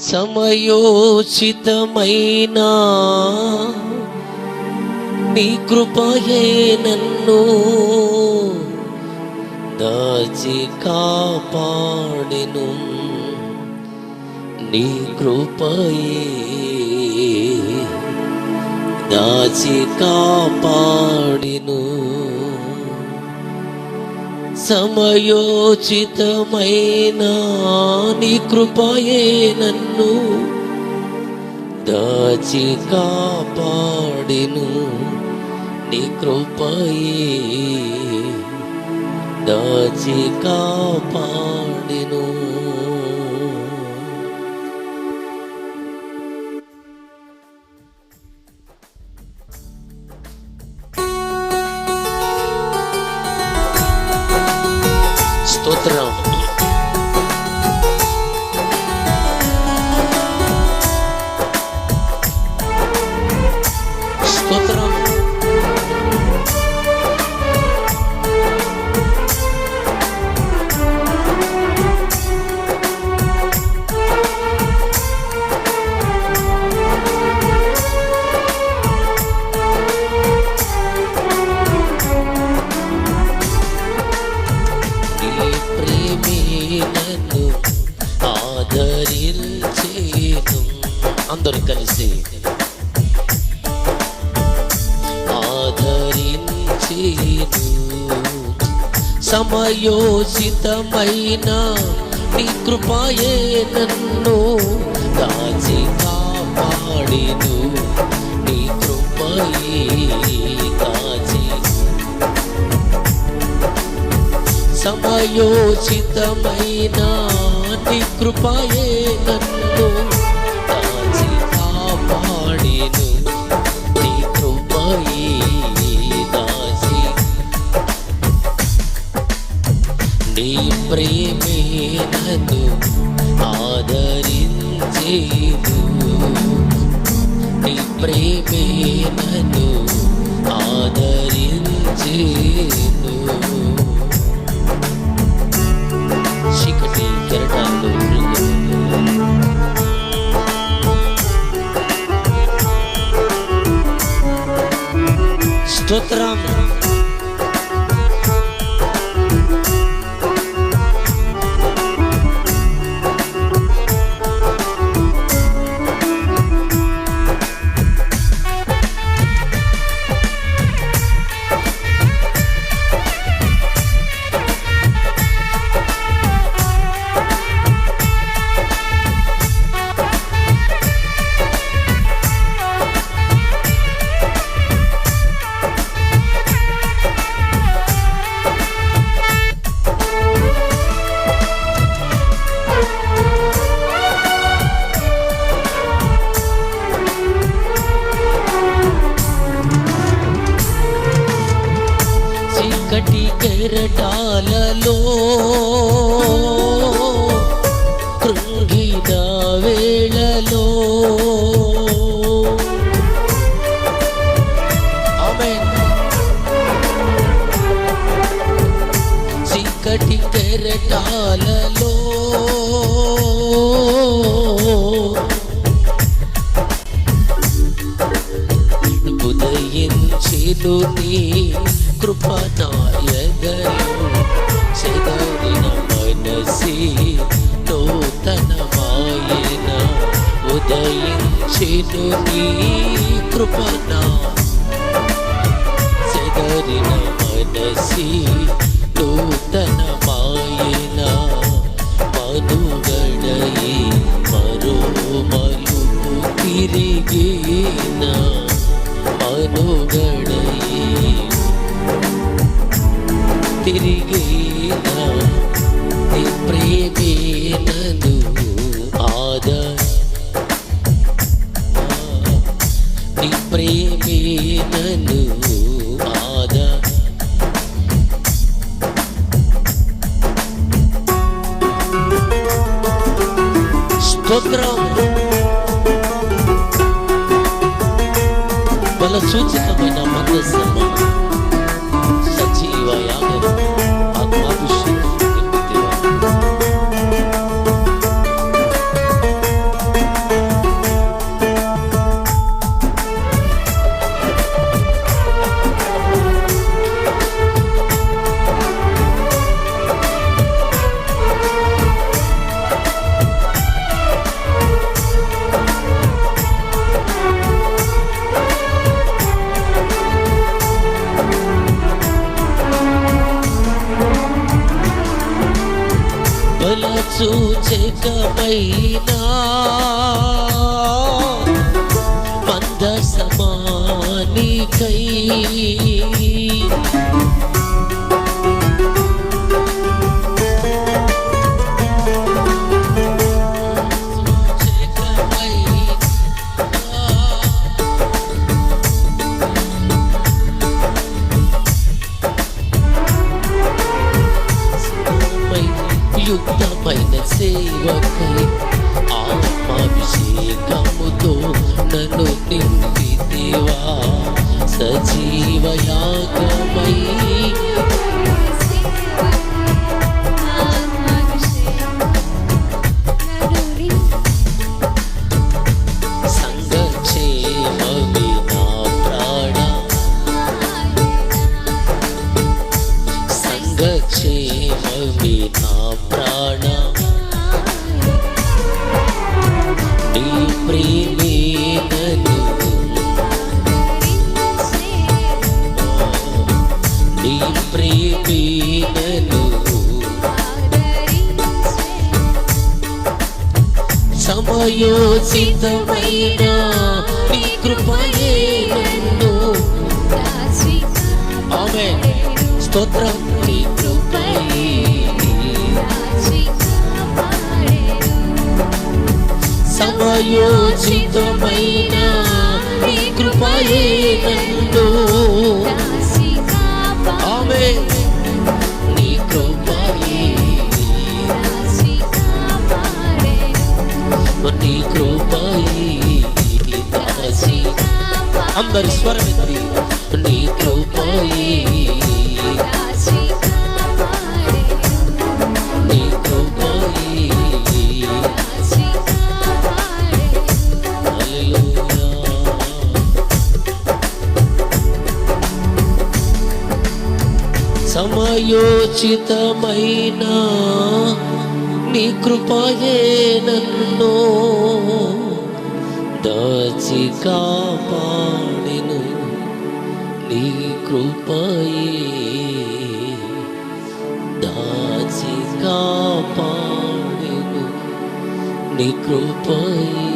సమయోచితమైన నీ కృపయే నన్ను దాచి కాపాడెను. నీ కృపయే దాచి కాపాడిను. సమయోచితమైన నీ కృపయే నన్ను దాచి కాపాడిను. నీ కృపయే దాచి కాపాడిను. అందరూ కలిసి ఆదరించేను. సమయోచితమైన నీ కృపాయే నన్ను దాచి కాపాడిను. నీ కృపయే దాచి. సమయోచితమైన నీ కృపాయే నన్ను నీ ప్రేమే నన్ను ఆదరించేదు. నీ ప్రేమే నన్ను ఆదరించేదు. చీకటి కెరటాల్లో స్తోత్రం. కెరటాలలో కృంగిన వేళలో ఆమేన్. చీకటి కెరటాలలో ఉదయించెను నీ కృపనాయగలు చెదరిన మనసి నూతనమాయన ఉదయించెను నీ కృపనా చెదరిన మనసి నూతనమాయన మనుగడయి మరో మలుపు తిరిగిన. మనుగడయి తిరిగిన నీ ప్రేమే నన్ను ఆద నీ ప్రేమే నన్ను ఆద స్తోత్రం బల సూచకమైన మందస్సము సజీవ యాగం సూచకమైనా మంద సమానికై సజీవయాగమై సంగక్షేమమి నా ప్రాణ సమయోచితమైన నీ కృపయే నన్ను ఆమె స్తోత్రం. నీ కృపయే సమయోచితమైన నీ కృపయే నన్ను సమయోచితమైన నీ కృపయే నన్ను దాచి కాపాడెను. నీ కృపయే దాచి కాపాడెను. నీ కృపయే